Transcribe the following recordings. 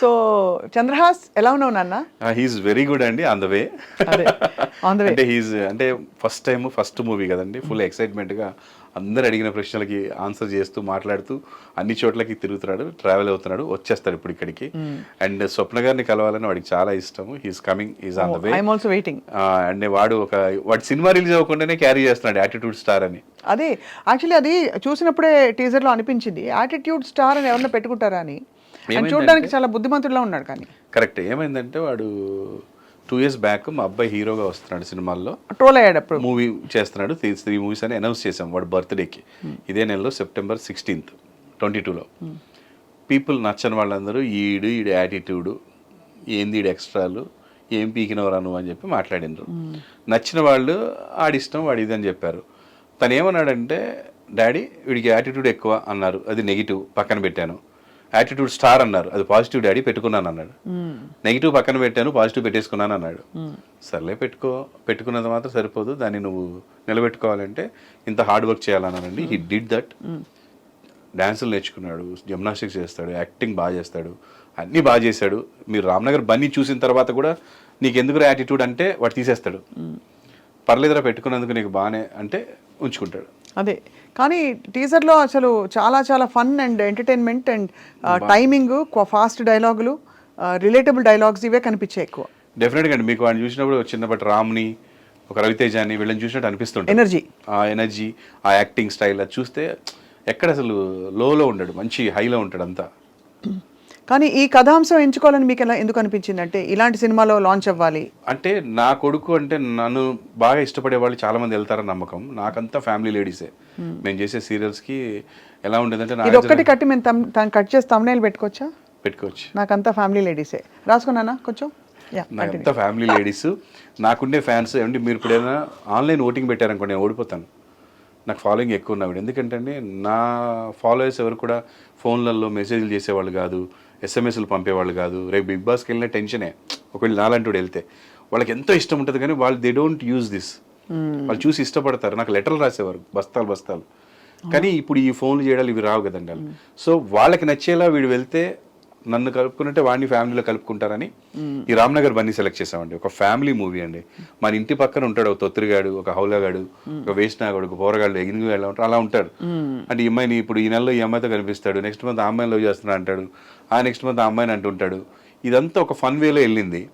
So Chandrahas ఎలా ఉన్నావు నాన్న? హీఈస్ వెరీ గుడ్ అండి on the way on the way అంటే హీస్ అంటే ఫస్ట్ టైం ఫస్ట్ మూవీ కదండి ఫుల్ ఎక్సైట్మెంట్గా అందరు అడిగిన ప్రశ్నలకి ఆన్సర్ చేస్తూ మాట్లాడుతూ అన్ని చోట్లకి తిరుగుతున్నాడు ట్రావెల్ అవుతున్నాడు వచ్చేస్తాడు ఇప్పుడు ఇక్కడికి. అండ్ స్వప్న గారిని కలవాలని వాడికి చాలా ఇష్టం he's coming is on the way I'm also waiting and వాడు ఒక వాడి సినిమా రిలీజ్ అవ్వకుండానే క్యారీ చేస్తున్నాడు యాటిట్యూడ్ స్టార్ అని. అదే యాక్చువల్లీ అది చూసినప్పుడే టీజర్లో అనిపించింది. యాటిట్యూడ్ స్టార్ అని ఎవరన్నా పెట్టుకుంటారా అని. చూడడానికి చాలా బుద్ధిమంతుడిలా ఉన్నాడు కానీ. కరెక్ట్. ఏమైందంటే వాడు టూ ఇయర్స్ బ్యాక్ మా అబ్బాయి హీరోగా వస్తున్నాడు సినిమాల్లో. ట్రోల్ అయ్యాడు అప్పుడు మూవీ చేస్తున్నాడు. త్రీ త్రీ మూవీస్ అని అనౌన్స్ చేసాం వాడు బర్త్డేకి. ఇదే నెలలో September sixteenth twenty two. People నచ్చని వాళ్ళందరూ ఈడు ఈడు యాటిట్యూడు ఏంది ఈడు ఎక్స్ట్రాలు ఏం పీకినవరా నువ్వు అని చెప్పి మాట్లాడినారు నచ్చిన వాళ్ళు ఆడిష్టం వాడి ఇది అని చెప్పారు. తను ఏమన్నాడంటే డాడీ వీడికి యాటిట్యూడ్ ఎక్కువ అన్నారు. అది నెగిటివ్ పక్కన పెట్టాను. యాటిట్యూడ్ స్టార్ అన్నారు. అది పాజిటివ్ డాడీ పెట్టుకున్నాను అన్నాడు. నెగిటివ్ పక్కన పెట్టాను పాజిటివ్ పెట్టేసుకున్నాను అన్నాడు. సర్లే పెట్టుకో పెట్టుకున్నది మాత్రం సరిపోదు. దాన్ని నువ్వు నిలబెట్టుకోవాలంటే ఇంత హార్డ్ వర్క్ చేయాలన్నానండి హీ డిడ్ దట్ డ్యాన్సులు నేర్చుకున్నాడు జిమ్నాస్టిక్స్ చేస్తాడు యాక్టింగ్ బాగా చేస్తాడు అన్నీ బాగా చేశాడు. మీరు రామ్నగర్ బన్నీ చూసిన తర్వాత కూడా నీకు ఎందుకు యాటిట్యూడ్ అంటే వాడు తీసేస్తాడు. పర్లేదురా పెట్టుకున్నందుకు నీకు బాగానే అంటే ఉంచుకుంటాడు. అదే. కానీ టీజర్లో అసలు చాలా చాలా fun and entertainment and timing fast డైలాగులు రిలేటబుల్ డైలాగ్స్ ఇవే కనిపించాయి ఎక్కువ. డెఫినెట్గా అండి. మీకు వాడిని చూసినప్పుడు చిన్నప్పటి రామ్ని ఒక రవితేజాని వీళ్ళని చూసినట్టు అనిపిస్తుంటుంది. ఎనర్జీ ఆ ఎనర్జీ ఆ యాక్టింగ్ స్టైల్ అది చూస్తే ఎక్కడ అసలు లోలో ఉండడు మంచి హైలో ఉంటాడు అంతా. కానీ ఈ కథాంశం ఎంచుకోవాలని మీకు ఎలా ఎందుకు అనిపించింది అంటే ఇలాంటి సినిమాలో లాంచ్ అవ్వాలి? అంటే నా కొడుకు అంటే నన్ను బాగా ఇష్టపడే వాళ్ళు చాలా మంది వెళ్తారని నమ్మకం. నాకంతా ఫ్యామిలీ లేడీసే మేము చేసే సీరియల్స్కి ఎలా ఉండేదంటే ఇది ఒక్కటి కట్టి మేము తను కట్ చేసి తమ్నేలు పెట్టుకోవచ్చా? పెట్టుకోవచ్చు. నాకంతా ఫ్యామిలీ లేడీసే రాసుకున్నానా కొంచెం. నాకంతా ఫ్యామిలీ లేడీస్ నాకుండే ఫ్యాన్స్ ఏమంటే మీరు ఇప్పుడైనా ఆన్లైన్ ఓటింగ్ పెట్టారనుకో నేను ఓడిపోతాను. నాకు ఫాలోయింగ్ ఎక్కువ ఉన్నాడు ఎందుకంటే నా ఫాలోయర్స్ ఎవరు కూడా ఫోన్లలో మెసేజ్లు చేసేవాళ్ళు కాదు. ఎస్ఎంఎస్లు పంపేవాళ్ళు కాదు. రేపు బిగ్ బాస్కి వెళ్ళిన టెన్షనే. ఒకవేళ నాలంటోడు వెళ్తే. వాళ్ళకి ఎంతో ఇష్టం ఉంటుంది కానీ వాళ్ళు దే డోంట్ యూజ్ దిస్ వాళ్ళు చూసి ఇష్టపడతారు. నాకు లెటర్లు రాసేవారు. బస్తాలు బస్తాలు. కానీ ఇప్పుడు ఈ ఫోన్లు చేయడాలు ఇవి రావు కదండి వాళ్ళు. సో వాళ్ళకి నచ్చేలా వీడు వెళ్తే నన్ను కలుపుకున్నట్టే వాడిని ఫ్యామిలీలో కలుపుకుంటారని ఈ రామ్నగర్ బన్నీ సెలెక్ట్ చేసామండి ఒక ఫ్యామిలీ మూవీ అండి. మన ఇంటి పక్కన ఉంటాడు ఒక తొత్తిరిగాడు ఒక హౌలగాడు ఒక వేసినాగాడు ఒక పోరగాడు ఎగిరిగాడు ఎలా ఉంటాడు అలా ఉంటాడు. అంటే ఈ అమ్మాయిని ఇప్పుడు ఈ నెలలో ఈ అమ్మాయితో కనిపిస్తాడు నెక్స్ట్ మంత్ ఆ అమ్మాయిని లవ్ చేస్తున్నా అంటాడు ఆ నెక్స్ట్ మంత్ ఆ అమ్మాయిని అంటుంటాడు. ఇదంతా ఒక ఫన్ వేలో వెళ్ళింది.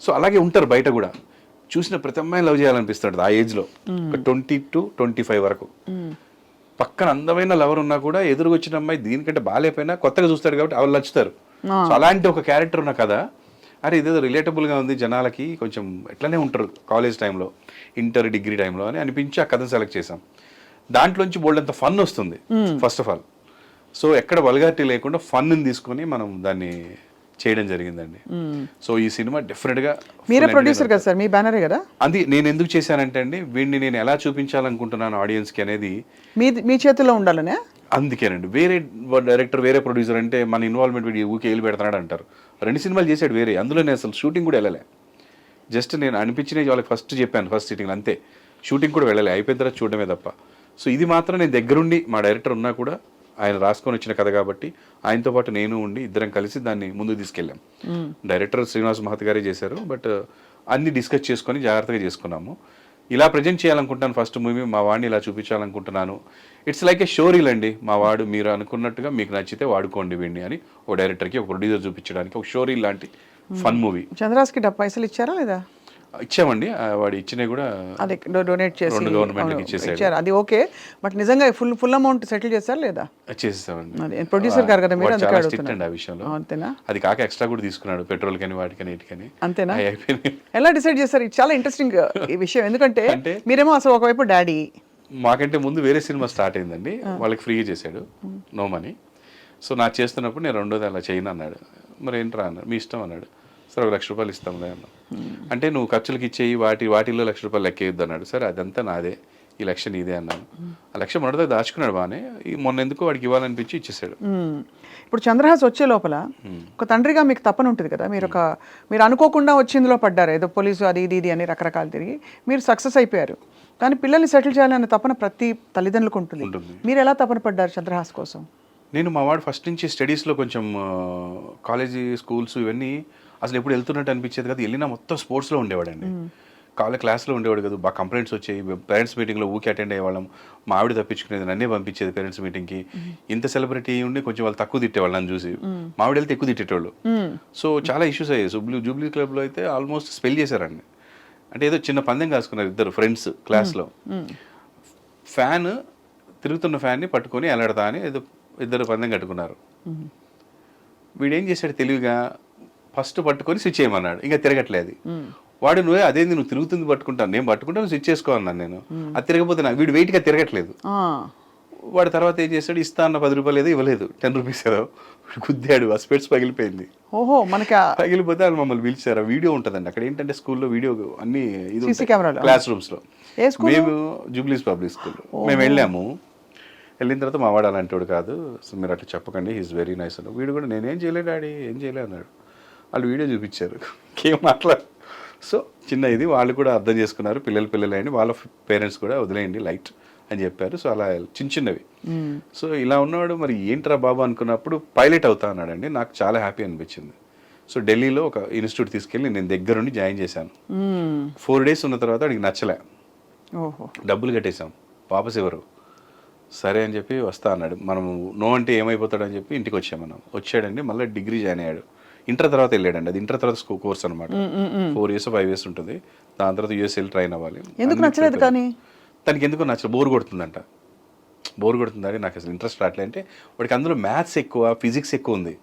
సో అలాగే ఉంటారు బయట కూడా. చూసిన ప్రతి అమ్మాయిని లవ్ చేయాలనిపిస్తాడు ఆ ఏజ్లో ఒక ట్వంటీ టు ట్వంటీ ఫైవ్ వరకు. పక్కన అందమైన లవర్ ఉన్నా కూడా ఎదురుగా వచ్చిన అమ్మాయి దీనికంటే బాగాలేకపోయినా కొత్తగా చూస్తాడు కాబట్టి వాళ్ళు నచ్చుతారు. సో అలాంటి ఒక క్యారెక్టర్ ఉన్న కదా అరే ఇదేదో రిలేటబుల్గా ఉంది జనాలకి కొంచెం ఎట్లనే ఉంటారు కాలేజ్ టైంలో ఇంటర్ డిగ్రీ టైంలో అని అనిపించి ఆ కథను సెలెక్ట్ చేసాం దాంట్లోంచి బోల్డ్ అంత ఫన్ వస్తుంది ఫస్ట్ ఆఫ్ ఆల్ సో ఎక్కడ వల్గారిటీ లేకుండా ఫన్ తీసుకొని మనం దాన్ని చేయడం జరిగిందండి. సో ఈ సినిమా డెఫినెట్గా మీరే ప్రొడ్యూసర్ కదా సార్? మీ బ్యానరే కదా? అది నేను ఎందుకు చేశానంటే అండి వీడిని నేను ఎలా చూపించాలనుకుంటున్నాను ఆడియన్స్కి అనేది మీ మీ చేతిలో ఉండాలనే? అందుకేనండి. వేరే డైరెక్టర్ వేరే ప్రొడ్యూసర్ అంటే మన ఇన్వాల్వ్మెంట్ వీడియో ఊకే వెళ్ళి పెడతాడు అంటారు. రెండు సినిమాలు చేశాడు వేరే. అందులో నేను అసలు షూటింగ్ కూడా వెళ్ళలే. జస్ట్ నేను అనిపించిన వాళ్ళకి ఫస్ట్ చెప్పాను ఫస్ట్ సిట్టింగ్ అంతే. షూటింగ్ కూడా వెళ్ళలే. అయిపోయిన తర్వాత చూడడమే తప్ప. సో ఇది మాత్రం నేను దగ్గరుండి మా డైరెక్టర్ ఉన్నా కూడా ఆయన రాసుకొని వచ్చిన కథ కాబట్టి ఆయనతో పాటు నేను ఉండి ఇద్దరం కలిసి దాన్ని ముందుకు తీసుకెళ్ళాం. డైరెక్టర్ శ్రీనివాస్ మహత్ గారే చేశారు బట్ అన్ని డిస్కస్ చేసుకొని జాగ్రత్తగా చేసుకున్నాము. ఇలా ప్రజెంట్ చేయాలనుకుంటాను ఫస్ట్ మూవీ మా వాడిని ఇలా చూపించాలనుకుంటున్నాను. ఇట్స్ లైక్ ఏ షోరీల్ అండి. మా వాడు మీరు అనుకున్నట్టుగా మీకు నచ్చితే వాడుకోండి వీడిని అని ఒక డైరెక్టర్కి ఒక ప్రొడ్యూసర్ చూపించడానికి ఒక షోరీల్ లాంటి ఫన్ మూవీ చంద్రాస్కి డబ్బు పైసలు ఇచ్చారా లేదా? ఇచ్చామండి. వాడు ఇచ్చినవి కూడా అదే డొనేట్ చేసి రెండు. ఇచ్చారు. అది ఓకే బట్ నిజంగా ఫుల్ ఫుల్ అమౌంట్ సెటిల్ చేశారా లేదా? చేసేసామండి. అదే ప్రొడ్యూసర్ గారు కదా మీరు అందుకే చాలా అడుగుతున్నా. స్ట్రిక్ట్ అండి ఆ విషయంలో. అంతేనా? అది కాక ఎక్స్ట్రా కూడా తీసుకున్నాడు పెట్రోల్ కని వాటికని వీటికని అంతేనా? ఎలా డిసైడ్ చేస్తారు ఇది చాలా ఇంట్రెస్టింగ్ ఈ విషయం. ఎందుకంటే మీరేమో అసలు ఒకవైపు డాడీ. మాకంటే ముందు వేరే సినిమా స్టార్ట్ అయిందండి. వాళ్ళకి ఫ్రీగా చేశాడు నో మనీ. సో నాకు చేస్తున్నప్పుడు నేను రెండోది అలా చేయను అన్నాడు. మరి ఏంట్రా అన్నాడు? మీ ఇష్టం అన్నాడు. సరే ఒక లక్ష రూపాయలు ఇస్తాంలే అన్నా అంటే నువ్వు ఖర్చులకి ఇచ్చేయి వాటి వాటిల్లో లక్ష రూపాయలు లెక్కేయొద్దు అన్నాడు సరే అదంతా నాదే. ఈ లక్ష నీదే అన్నాను ఆ లక్ష మొదట దాచుకున్నాడు బాగానే ఈ మొన్న ఎందుకు వాడికి ఇవ్వాలనిపించి ఇచ్చేసాడు. ఇప్పుడు చంద్రహాస్ వచ్చే లోపల ఒక తండ్రిగా మీకు తప్పన ఉంటుంది కదా. మీరు ఒక మీరు అనుకోకుండా వచ్చి ఇందులో పడ్డారు. ఏదో పోలీసు అది ఇది ఇది అని రకరకాలు తిరిగి మీరు సక్సెస్ అయిపోయారు. కానీ పిల్లల్ని సెటిల్ చేయాలనే తపన ప్రతి తల్లిదండ్రులకు ఉంటుంది. మీరు ఎలా తపన పడ్డారు చంద్రహాస్ కోసం? నేను మా వాడు ఫస్ట్ నుంచి స్టడీస్లో కొంచెం కాలేజీ స్కూల్స్ ఇవన్నీ అసలు ఎప్పుడు వెళ్తున్నట్టు అనిపించేది కదా. వెళ్ళినా మొత్తం స్పోర్ట్స్లో ఉండేవాడండి. కాలేజ్ క్లాస్లో ఉండేవాడు కదా. బాగా కంప్లైంట్స్ వచ్చాయి. పేరెంట్స్ మీటింగ్లో ఊకే అటెండ్ అయ్యేవాళ్ళం మా ఆవిడ తప్పించుకునేది నన్నే పంపించేది పేరెంట్స్ మీటింగ్కి. ఇంత సెలబ్రిటీ ఉండి కొంచెం వాళ్ళు తక్కువ తిట్టేవాళ్ళు నన్ను చూసి. మా ఆవిడ వెళ్తే ఎక్కువ తిట్టేటోళ్ళు. సో చాలా ఇష్యూస్ అయ్యాయి. జూబ్లీ జూబ్లీ క్లబ్లో అయితే ఆల్మోస్ట్ స్పెల్ చేశారండి. అంటే ఏదో చిన్న పందెం కాసుకున్నారు ఇద్దరు ఫ్రెండ్స్ క్లాస్లో. ఫ్యాన్ తిరుగుతున్న ఫ్యాన్ని పట్టుకొని ఎలాడతా అని ఏదో ఇద్దరు పందెం కట్టుకున్నారు. వీడేం చేశాడు తెలివిగా ఫస్ట్ పట్టుకొని స్విచ్ చేయమన్నాడు ఇంకా తిరగట్లేదు. వాడు నువ్వే అదేంది? నువ్వు తిరుగుతుంది పట్టుకుంటాను నేను పట్టుకుంటాను స్విచ్ చేసుకో అన్నాను నేను. అది తిరగపోతే నా- వీడు వెయిట్గా తిరగట్లేదు. వాడు తర్వాత ఏం చేశాడు? ఇస్తా అన్న పది రూపాయలు ఏదో ఇవ్వలేదు. టెన్ రూపీస్ ఏదో వీడు గుద్దాడు. ఆ స్పెట్స్ పగిలిపోయింది. ఓహో మనకి పగిలిపోతే వాళ్ళు మమ్మల్ని పిలిచారు. ఆ వీడియో ఉంటుందండి. అక్కడ ఏంటంటే స్కూల్లో వీడియో అన్ని ఇది. క్లాస్ రూమ్స్లో మేము జూబ్లీస్ పబ్లిక్ స్కూల్. మేము వెళ్ళాము. వెళ్ళిన తర్వాత మా వాడు అలాంటివాడు కాదు. సో మీరు అట్లా చెప్పకండి. ఈజ్ వెరీ నైస్ అన్నాడు. వీడు కూడా నేనేం చేయలేదు డాడీ? ఏం చేయలేదు అన్నాడు. వాళ్ళు వీడియో చూపించారు. ఇంకేం మాట్లాడు? సో చిన్న ఇది వాళ్ళు కూడా అర్థం చేసుకున్నారు. పిల్లలు పిల్లలు అని వాళ్ళ పేరెంట్స్ కూడా వదిలేయండి లైట్ అని చెప్పారు. సో అలా చిన్న చిన్నవి. సో ఇలా ఉన్నవాడు మరి ఏంట్రా బాబు అనుకున్నప్పుడు పైలట్ అవుతా అన్నాడండి. నాకు చాలా హ్యాపీ అనిపించింది. సో ఢిల్లీలో ఒక ఇన్స్టిట్యూట్ తీసుకెళ్ళి నేను దగ్గరుండి జాయిన్ చేశాను. ఫోర్ డేస్ ఉన్న తర్వాత వాడికి నచ్చలే. డబ్బులు కట్టేశాం. వాపస్ ఎవరు? సరే అని చెప్పి వస్తా అన్నాడు. మనం నో అంటే ఏమైపోతాడని చెప్పి ఇంటికి వచ్చాం మనం. వచ్చాడండి. మళ్ళీ డిగ్రీ జాయిన్ అయ్యాడు. ఇంటర్ తర్వాత వెళ్ళాడండి. అది ఇంటర్ తర్వాత కోర్స్ అనమాట ఫోర్ ఇయర్స్ ఫైవ్ ఇయర్స్ ఉంటుంది. దాని తర్వాత యూఎస్ వెళ్ళి ట్రైన్ అవ్వాలి. ఎందుకు నచ్చలేదు కానీ? తనకి ఎందుకు నచ్చలేదు? బోర్ కొడుతుందంట. బోర్ కొడుతుందని నాకు అసలు ఇంట్రెస్ట్ రావట్లే అంటే వాడికి అందులో మ్యాథ్స్ ఎక్కువ ఫిజిక్స్ ఎక్కువ ఉంది.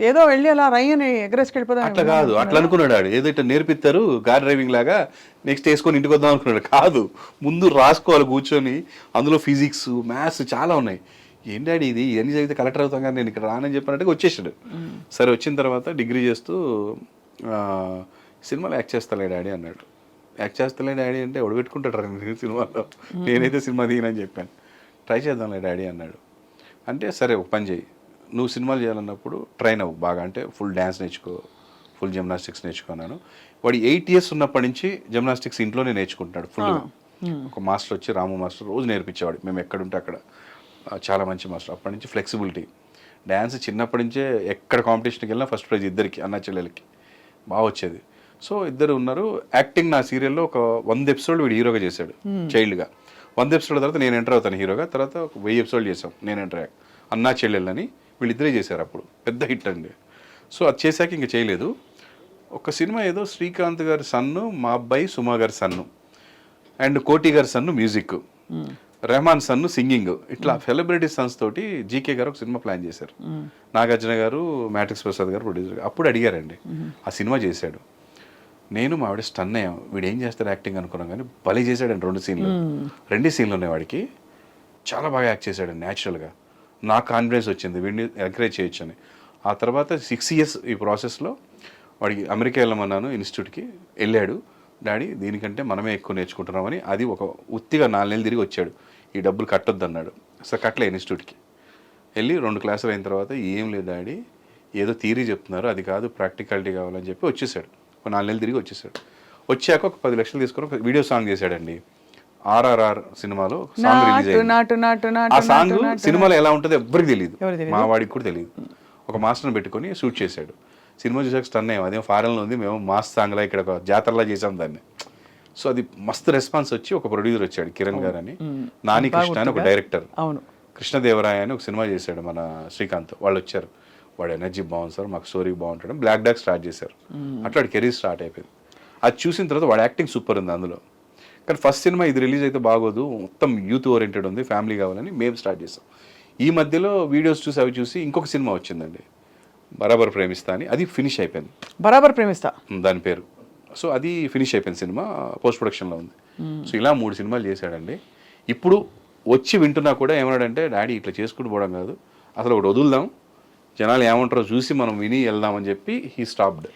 ఏదో వెళ్ళి అలా రై అని ఎగరేసుకెళ్ళిపోదాం అట్లా కాదు. అట్లా అనుకున్నాడు ఆడు. ఏదో ఇట్లా నేర్పిస్తారు కార్ డ్రైవింగ్ లాగా నెక్స్ట్ వేసుకొని ఇంటికి వద్దాం అనుకున్నాడు. కాదు. ముందు రాసుకోవాలి కూర్చొని. అందులో ఫిజిక్స్ మ్యాథ్స్ చాలా ఉన్నాయి. ఏంటాడి ఇది? ఇవన్నీ చదివితే కలెక్టర్ అవుతాం కానీ నేను ఇక్కడ రానని చెప్పినట్టుగా వచ్చేసాడు. సరే వచ్చిన తర్వాత డిగ్రీ చేస్తూ సినిమాలో యాక్ట్ చేస్తాలే డాడీ అన్నాడు. యాక్ట్ చేస్తలే డాడీ అంటే ఒడబెట్టుకుంటాడు నేను సినిమాలో? నేనైతే సినిమా తీయనని చెప్పాను. ట్రై చేద్దాంలే డాడీ అన్నాడు. అంటే సరే ఒక పని చేయి. నువ్వు సినిమాలు చేయాలన్నప్పుడు ట్రైన్ అవ్వు బాగా. అంటే ఫుల్ డ్యాన్స్ నేర్చుకో ఫుల్ జిమ్నాస్టిక్స్ నేర్చుకున్నాను వాడు ఎయిట్ ఇయర్స్ ఉన్నప్పటి నుంచి జిమ్నాస్టిక్స్ ఇంట్లోనే నేర్చుకుంటున్నాడు ఫుల్గా. ఒక మాస్టర్ వచ్చి రాము మాస్టర్ రోజు నేర్పించేవాడు. మేము ఎక్కడుంటే అక్కడ. చాలా మంచి మాస్టర్. అప్పటి నుంచి ఫ్లెక్సిబిలిటీ డ్యాన్స్ చిన్నప్పటి నుంచే ఎక్కడ కాంపిటీషన్కి వెళ్ళినా ఫస్ట్ ప్రైజ్ ఇద్దరికి అన్న చెల్లెలకి బాగా వచ్చేది. సో ఇద్దరు ఉన్నారు. యాక్టింగ్ నా సీరియల్లో ఒక వంద ఎపిసోడ్ వీడు హీరోగా చేశాడు చైల్డ్గా వంద ఎపిసోడ్ తర్వాత నేను ఎంటర్ అవుతాను హీరోగా. తర్వాత ఒక వెయ్యి ఎపిసోడ్ చేసాం నేను ఎంటర్ అయ్యాక అన్నా చెల్లెళ్ళని వీళ్ళిద్దరే చేశారు అప్పుడు. పెద్ద హిట్ అండి. సో అది చేశాక ఇంకా చేయలేదు. ఒక సినిమా ఏదో శ్రీకాంత్ గారి సన్ను మా అబ్బాయి సుమా గారి సన్ను. అండ్ కోటి గారి son music. Rahman son singing. ఇట్లా సెలబ్రిటీ సన్స్ తోటి జీకే గారు ఒక సినిమా ప్లాన్ చేశారు. నాగార్జున గారు మ్యాట్రిక్స్ ప్రసాద్ గారు ప్రొడ్యూసర్ అప్పుడు అడిగారండి. ఆ సినిమా చేశాడు. నేను మా ఆవిడ స్టన్ అయ్యాం. వీడు ఏం చేస్తాడు యాక్టింగ్ అనుకున్నాం కానీ భలే చేశాడండి రెండు సీన్లు. రెండు సీన్లు ఉన్నాయి వాడికి. చాలా బాగా యాక్ట్ చేశాడు న్యాచురల్గా నాకు కాన్ఫిడెన్స్ వచ్చింది వీడిని ఎంకరేజ్ చేయొచ్చు అని ఆ తర్వాత సిక్స్ ఇయర్స్ ఈ ప్రాసెస్లో వాడికి అమెరికా వెళ్ళమన్నాను ఇన్స్టిట్యూట్కి వెళ్ళాడు. డాడీ దీనికంటే మనమే ఎక్కువ నేర్చుకుంటున్నామని అది ఒక ఉత్తిగా నాలుగు నెలలు తిరిగి వచ్చాడు. ఈ డబ్బులు కట్టొద్దు అన్నాడు అసలు కట్టలే ఇన్స్టిట్యూట్కి. వెళ్ళి రెండు క్లాసులు అయిన తర్వాత ఏం లేదు డాడీ ఏదో థీరీ చెప్తున్నారు అది కాదు ప్రాక్టికాలిటీ కావాలని చెప్పి వచ్చేసాడు. ఒక నాలుగు నెలలు తిరిగి వచ్చేసాడు. వచ్చాక ఒక పది లక్షలు తీసుకొని ఒక వీడియో సాంగ్ చేశాడండి. ఆర్ఆర్ఆర్ సినిమాలో సాంగ్ రిలీజ్ అయింది. ఆ సాంగ్. సినిమాలో ఎలా ఉంటుందో ఎవ్వరికి తెలియదు? మా వాడికి కూడా తెలియదు ఒక మాస్టర్ని పెట్టుకొని షూట్ చేశాడు. సినిమా చూసాక స్టన్ అయ్యాం. అదేం ఫారెన్లో ఉంది మేము మాస్ సాంగ్లా ఇక్కడ ఒక జాతరలా చేసాం దాన్ని. సో అది మస్తు రెస్పాన్స్ వచ్చి ఒక ప్రొడ్యూసర్ వచ్చాడు కిరణ్ గారు అని నాని కృష్ణ అని ఒక డైరెక్టర్. అవును. కృష్ణదేవరాయ అని ఒక సినిమా చేశాడు మన శ్రీకాంత్. వాళ్ళు వచ్చారు. వాడు ఎనర్జీ బాగుంది సార్ మాకు స్టోరీ బాగుంటాడు బ్లాక్ డాక్ స్టార్ట్ చేశారు. అట్లా కెరీర్ స్టార్ట్ అయిపోయింది. అది చూసిన తర్వాత వాడు యాక్టింగ్ సూపర్ ఉంది అందులో. కానీ ఫస్ట్ సినిమా ఇది రిలీజ్ అయితే బాగోదు మొత్తం యూత్ ఓరియంటెడ్ ఉంది ఫ్యామిలీ కావాలని మేము స్టార్ట్ చేసాం. ఈ మధ్యలో వీడియోస్ చూసి అవి చూసి ఇంకొక సినిమా వచ్చిందండి. బరాబర్ ప్రేమిస్తా అని అది ఫినిష్ అయిపోయింది. బరాబర్ ప్రేమిస్తా. దాని పేరు. సో అది ఫినిష్ అయిపోయిన సినిమా పోస్ట్ ప్రొడక్షన్లో ఉంది. సో ఇలా మూడు సినిమాలు చేశాడండి. ఇప్పుడు వచ్చి వింటున్నా కూడా ఏమన్నాడంటే డాడీ ఇట్లా చేసుకుంటూ పోవడం కాదు. అసలు ఒకటి వదులుదాం. జనాలు ఏమంటారో చూసి మనం విని వెళ్దామని చెప్పి హీ స్టాప్డ్